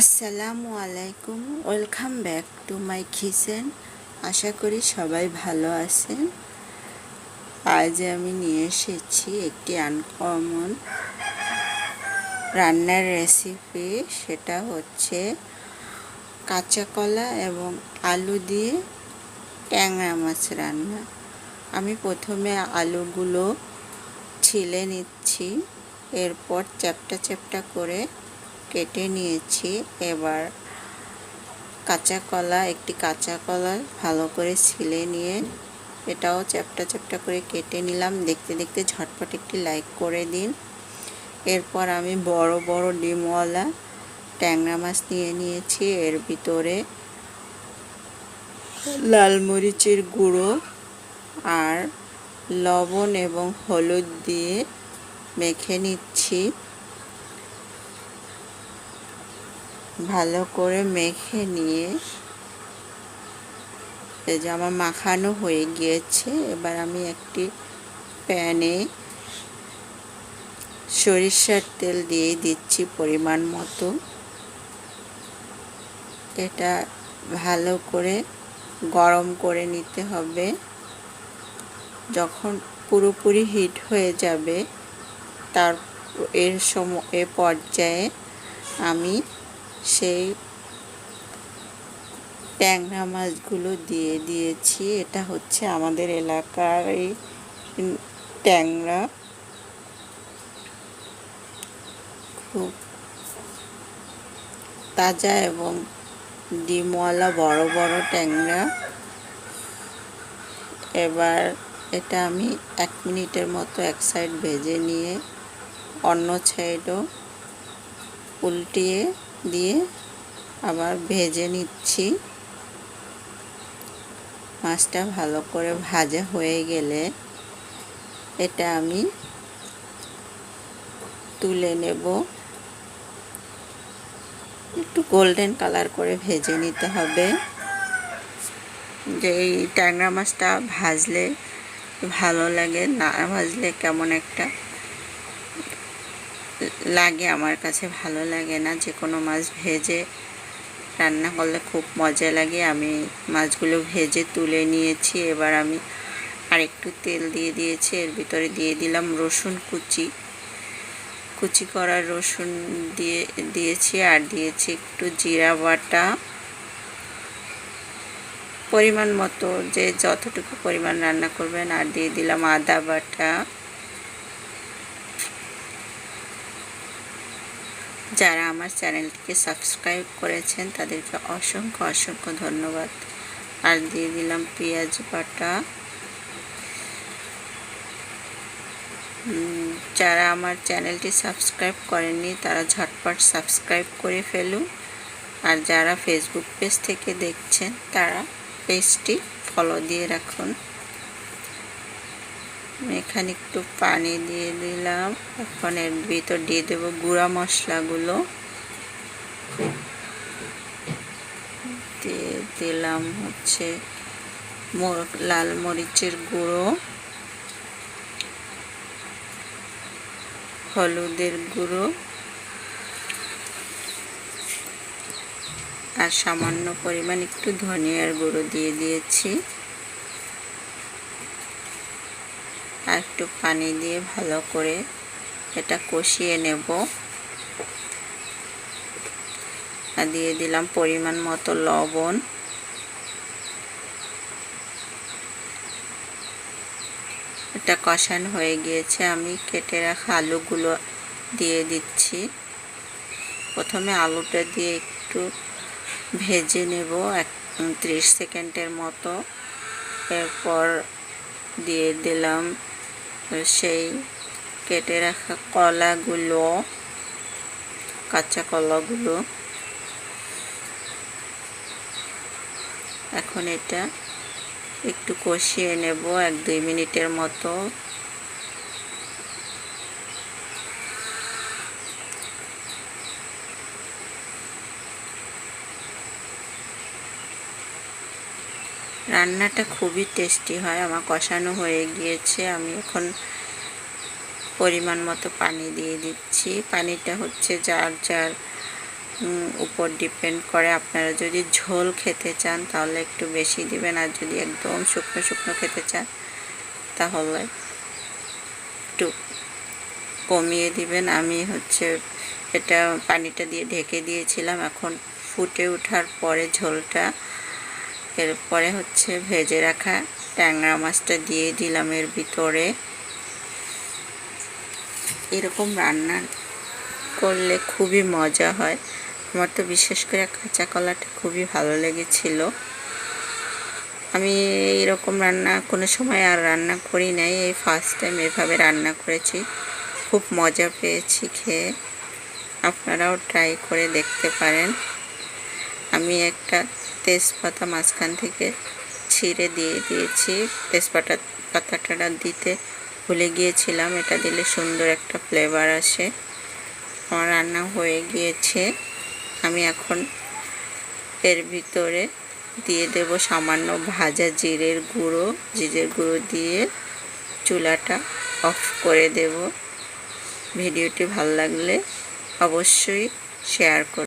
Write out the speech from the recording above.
আসসালামু আলাইকুম, welcome back to my kitchen. আশা করি সবাই ভালো আছেন। আজ আমি নিয়ে এসেছি একটি আনকমন রান্নার রেসিপি সেটা হচ্ছে কাঁচা কলা এবং আলু দিয়ে ট্যাংরা মাছ রান্না। আমি প্রথমে আলুগুলো ছিলে নিচ্ছি, এরপর চ্যাপটা চ্যাপটা করে কেটে নিয়েছি। এবার কাঁচা কলা, একটি কাঁচা কলা ভালো করে ছিলে নিয়ে এটাও চ্যাপটা চ্যাপটা করে কেটে নিলাম। দেখতে দেখতে ঝটপট একটি লাইক করে দিন। এরপর আমি বড় বড় ডিমওয়ালা ট্যাংরা মাছ নিয়ে নিয়েছি। এর ভিতরে লাল মরিচের গুঁড়ো আর লবণ এবং হলুদ দিয়ে মেখে নিচ্ছি। ভালো করে মেখে নিয়ে, এই যে আমার মাখানো হয়ে গিয়েছে, এবার আমি একটি প্যানে সরিষার তেল দিয়ে দিচ্ছি পরিমাণ মতো। এটা ভালো করে গরম করে নিতে হবে। যখন পুরোপুরি হিট হয়ে যাবে, তার এর সময়, এ পর্যায়ে আমি সেই ট্যাংরা মাছগুলো দিয়ে দিয়েছি। এটা হচ্ছে আমাদের এলাকার এই ট্যাংরা। খুব তাজা এবং ডিমওয়ালা বড় বড় ট্যাংরা। এবার এটা আমি এক মিনিটের মতো এক সাইড ভেজে নিয়ে অন্য সাইডও উল্টিয়ে দিয়ে আবার ভেজে নিচ্ছি। মাছটা ভালো করে ভাজা হয়ে গেলে এটা আমি তুলে নেব। একটু গোল্ডেন কালার করে ভেজে নিতে হবে। যে এই ট্যাংরা মাছটা ভাজলে ভালো লাগে, না ভাজলে কেমন একটা লাগে, আমার কাছে ভালো লাগে না যে কোনো মাছ ভেজে রান্না করলে খুব মজা লাগে। আমি মাছগুলো ভেজে তুলে নিয়েছি, এবার আমি আরেকটু তেল দিয়ে দিয়েছি, এর ভিতরে দিয়ে দিলাম রসুন কুচি। কুচি করা রসুন দিয়ে, দিয়েছি আর দিয়েছি একটু জিরা বাটা। পরিমাণ মতো, যে যতটুকু পরিমাণ রান্না করবেন, আর দিয়ে দিলাম আদা বাটা। যারা আমার চ্যানেলটিকে সাবস্ক্রাইব করেছেন, তাদেরকে অসংখ্য অসংখ্য ধন্যবাদ। আর দিয়ে দিলাম পেঁয়াজ বাটা। যারা আমার চ্যানেলটি সাবস্ক্রাইব করেননি, তারা ঝটপট সাবস্ক্রাইব করে ফেলুন। আর যারা ফেসবুক পেজ থেকে দেখছেন, তারা পেজটি ফলো দিয়ে রাখুন। এখানে একটু পানি দিয়ে দিলাম। এখন এর ভিতর দিয়ে দেবো গুঁড়া মশলাগুলো। দিয়ে দিলাম হচ্ছে লাল মরিচের গুঁড়ো। হলুদের গুঁড়ো। আর সামান্য পরিমাণ একটু ধনিয়ার গুঁড়ো দিয়ে দিয়েছি। আর একটু পানি দিয়ে ভালো করে এটা কষিয়ে নেব। আর দিয়ে দিলাম পরিমাণ মতো লবণ। এটা কষানো হয়ে গিয়েছে। আমি কেটে রাখা আলুগুলো দিয়ে দিচ্ছি। প্রথমে আলুটা দিয়ে একটু ভেজে নেব এক ত্রিশ সেকেন্ডের মতো। এরপর দিয়ে দিলাম সেই কেটে রাখা কলাগুলো, কাঁচা কলাগুলো। এখন এটা একটু কষিয়ে নেব এক দুই মিনিটের মতো। রান্নাটা খুবই টেস্টি হয়, আমার কষানো হয়ে গিয়েছে। আমি এখন পরিমাণ মতো পানি দিয়ে দিচ্ছি। পানিটা হচ্ছে যার যার উপর ডিপেন্ড করে। আপনারা যদি ঝোল খেতে চান তাহলে একটু বেশি দিবেন, আর যদি একদম শুকনো শুকনো খেতে চান তাহলে একটু কমিয়ে দিবেন। আমি হচ্ছে এটা পানিটা দিয়ে ঢেকে দিয়েছিলাম। এখন ফুটে ওঠার পরে ঝোলটা এরপরে হচ্ছে ভেজে রাখা ট্যাংরা মাছটা দিয়ে দিলাম এর ভিতরে। এরকম রান্না করলে খুবই মজা হয়। আমার তো বিশেষ করে কাঁচা কলাটা খুবই ভালো লেগেছিল। আমি এরকম রান্না কোনো সময় আর রান্না করি নাই, এই ফার্স্ট টাইম এভাবে রান্না করেছি। খুব মজা পেয়েছি খেয়ে। আপনারাও ট্রাই করে দেখতে পারেন। আমি একটা তেজপাতা মাঝখান থেকে ছিঁড়ে দিয়ে দিয়েছি। তেজপাতা পাতাটা দিতে ভুলে গিয়েছিলাম, এটা দিলে সুন্দর একটা ফ্লেভার আসে। আমার রান্না হয়ে গিয়েছে। আমি এখন এর ভিতরে দিয়ে দেব সামান্য ভাজা জিরের গুঁড়ো। জিরের গুঁড়ো দিয়ে চুলাটা অফ করে দেব। ভিডিওটি ভালো লাগলে অবশ্যই শেয়ার করুন